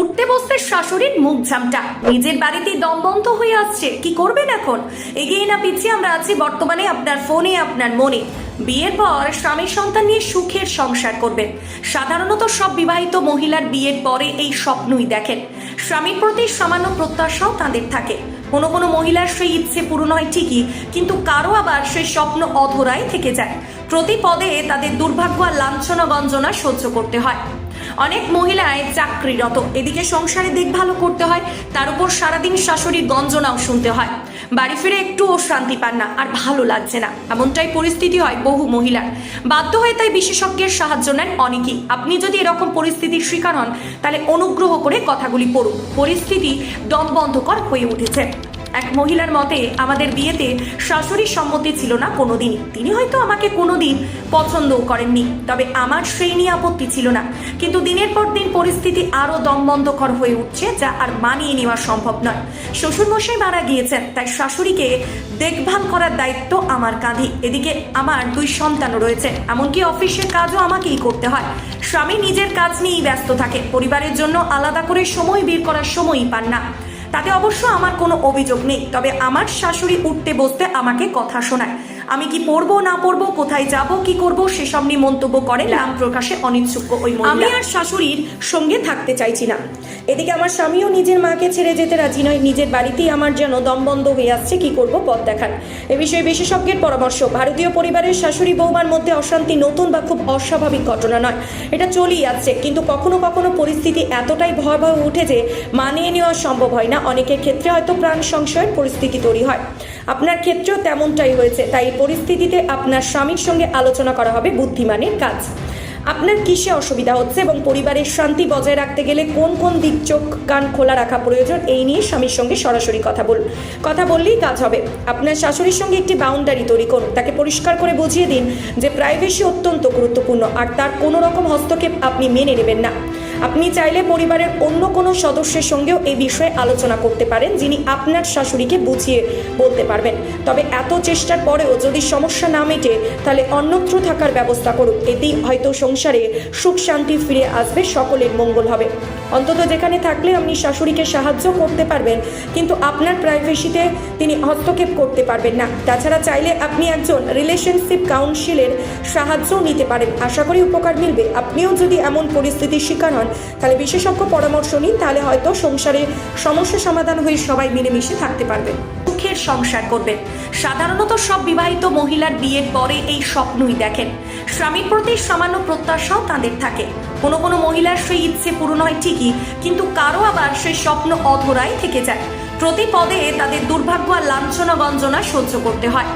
উঠতে বসতে শাশুড়ির মুখ ঝামটা। নিজের বাড়িতে দমবন্ধ হয়ে আসছে। কি করবেন এখন? এগিয়ে না পিছিয়ে আমরা আছি বর্তমানে আপনার ফোনে, আপনার মনে। বিয়ের পর স্বামী সন্তান নিয়ে সুখের সংসার করবেন। সাধারণত সব বিবাহিত মহিলার বিয়ের পরে এই স্বপ্নই দেখেন। স্বামীর প্রতি সামান্য প্রত্যাশাও তাদের থাকে। কোনো কোনো মহিলার সেই ইচ্ছে পূরণ হয় ঠিকই, কিন্তু কারও আবার সেই স্বপ্ন অধরাই থেকে যায়। প্রতি পদে তাদের দুর্ভাগ্য আর লাঞ্ছনা গঞ্জনা সহ্য করতে হয়। অনেক মহিলায় চাকরিরত। এদিকে সংসারে দেখভালও করতে হয়, তার উপর সারাদিন শাশুড়ির গঞ্জনাও শুনতে হয়। বাড়ি ফিরে একটুও শান্তি পান না, আর ভালো লাগছে না। এমনটাই পরিস্থিতি হয় বহু মহিলার। বাধ্য হয়ে তাই বিশেষজ্ঞের সাহায্য নেন অনেকেই। আপনি যদি এরকম পরিস্থিতির শিকার হন, তাহলে অনুগ্রহ করে কথাগুলি পড়ুন। পরিস্থিতি দমবন্ধকর হয়ে উঠেছে। এক মহিলার মতে, আমাদের বিয়েতে শাশুড়ির সম্মতি ছিল না কোনোদিনই। তিনি হয়তো আমাকে কোনোদিন পছন্দও করেননি, তবে আমার সেই নিয়ে আপত্তি ছিল না। কিন্তু দিনের পর দিন পরিস্থিতি আরও দমবন্ধকর হয়ে উঠছে, যা আর মানিয়ে নেওয়া সম্ভব নয়। শ্বশুরমশাই মারা গিয়েছেন, তাই শাশুড়িকে দেখভাল করার দায়িত্ব আমার কাঁধে। এদিকে আমার দুই সন্তানও রয়েছে, এমনকি অফিসের কাজও আমাকেই করতে হয়। স্বামী নিজের কাজ নিয়েই ব্যস্ত থাকে, পরিবারের জন্য আলাদা করে সময় বের করার সময়ই পান না। তাতে অবশ্য আমার কোনো অভিযোগ নেই। তবে আমার শাশুড়ি উঠতে বসতে আমাকে কথা শোনায়। আমি কি পড়ব, না পড়ব, কোথায় যাব, কি করব, সেসব নিয়ে মন্তব্য করে নাম প্রকাশে অনিচ্ছুক ওই আমি আর শাশুড়ির সঙ্গে থাকতে চাইছি না। এদিকে আমার স্বামীও নিজের মাকে ছেড়ে যেতে রাজি নয়। নিজের বাড়িতেই আমার যেন দমবন্ধ হয়ে আসছে, কি করব পথ দেখান। এ বিষয়ে বিশেষজ্ঞের পরামর্শ। ভারতীয় পরিবারের শাশুড়ি বৌমার মধ্যে অশান্তি নতুন বা খুব অস্বাভাবিক ঘটনা নয়। এটা চলেই আসছে, কিন্তু কখনো কখনো পরিস্থিতি এতটাই ভয়াবহ উঠে যে মানিয়ে নেওয়া সম্ভব হয় না। অনেকের ক্ষেত্রে হয়তো প্রাণ সংশয়ের পরিস্থিতি তৈরি হয়। আপনার ক্ষেত্রেও তেমনটাই হয়েছে। তাই পরিস্থিতিতে আপনার স্বামীর সঙ্গে আলোচনা করা হবে বুদ্ধিমানের কাজ। আপনার কিসে অসুবিধা হচ্ছে এবং পরিবারের শান্তি বজায় রাখতে গেলে কোন কোন দিক চোখ কান খোলা রাখা প্রয়োজন, এই নিয়ে স্বামীর সঙ্গে সরাসরি কথা বল, কথা বললেই কাজ হবে। আপনার শাশুড়ির সঙ্গে একটি বাউন্ডারি তৈরি করুন। তাকে পরিষ্কার করে বুঝিয়ে দিন যে প্রাইভেসি অত্যন্ত গুরুত্বপূর্ণ, আর তার কোনো রকম হস্তক্ষেপ আপনি মেনে নেবেন না। আপনি চাইলে পরিবারের অন্য কোনো সদস্যের সঙ্গেও এই বিষয়ে আলোচনা করতে পারেন, যিনি আপনার শাশুড়িকে বুঝিয়ে বলতে পারবেন। তবে এত চেষ্টার পরেও যদি সমস্যা না মেটে, তাহলে অন্যত্র থাকার ব্যবস্থা করুন। এতেই হয়তো সংসারে সুখ শান্তি ফিরে আসবে, সকলের মঙ্গল হবে। অন্তত যেখানে থাকলে আপনি শাশুড়িকে সাহায্য করতে পারবেন, কিন্তু আপনার প্রাইভেসিতে তিনি হস্তক্ষেপ করতে পারবেন না। তাছাড়া চাইলে আপনি একজন রিলেশনশিপ কাউন্সিলের সাহায্যও নিতে পারেন। আশা করি উপকার মিলবে। আপনিও যদি এমন পরিস্থিতির শিকার হন। তাহলে বিশেষজ্ঞ পরামর্শ নিন, তাহলে হয়তো সংসারে সমস্যা সমাধান হয়ে সবাই মিলেমিশে থাকতে পারবেন সুখের সংসার করবেন। সাধারণত সব বিবাহিত মহিলার বিয়ের পরে এই স্বপ্নই দেখেন। স্বামীর প্রতি সামান্য প্রত্যাশাও তাদের থাকে। কোনো কোনো মহিলার সেই ইচ্ছে পূরণ হয় ঠিকই, কিন্তু কারও আবার সেই স্বপ্ন অধরাই থেকে যায়। প্রতি পদে তাদের দুর্ভাগ্য আর লাঞ্ছনা গঞ্জনা সহ্য করতে হয়।